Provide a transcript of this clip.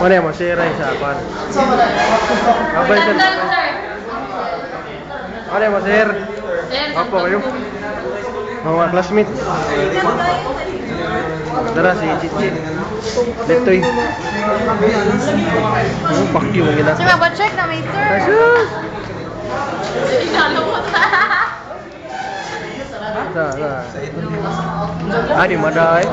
Ano yung masira yung sapan? Abay sir. Ano yung masir? Apo kayo? Mga classmate. Dara si Chichi. Ditoy. Oh, pakyo mo gila. Sir, mag-check na may sir. Kasus! Sa, sa. Ah, di mada eh.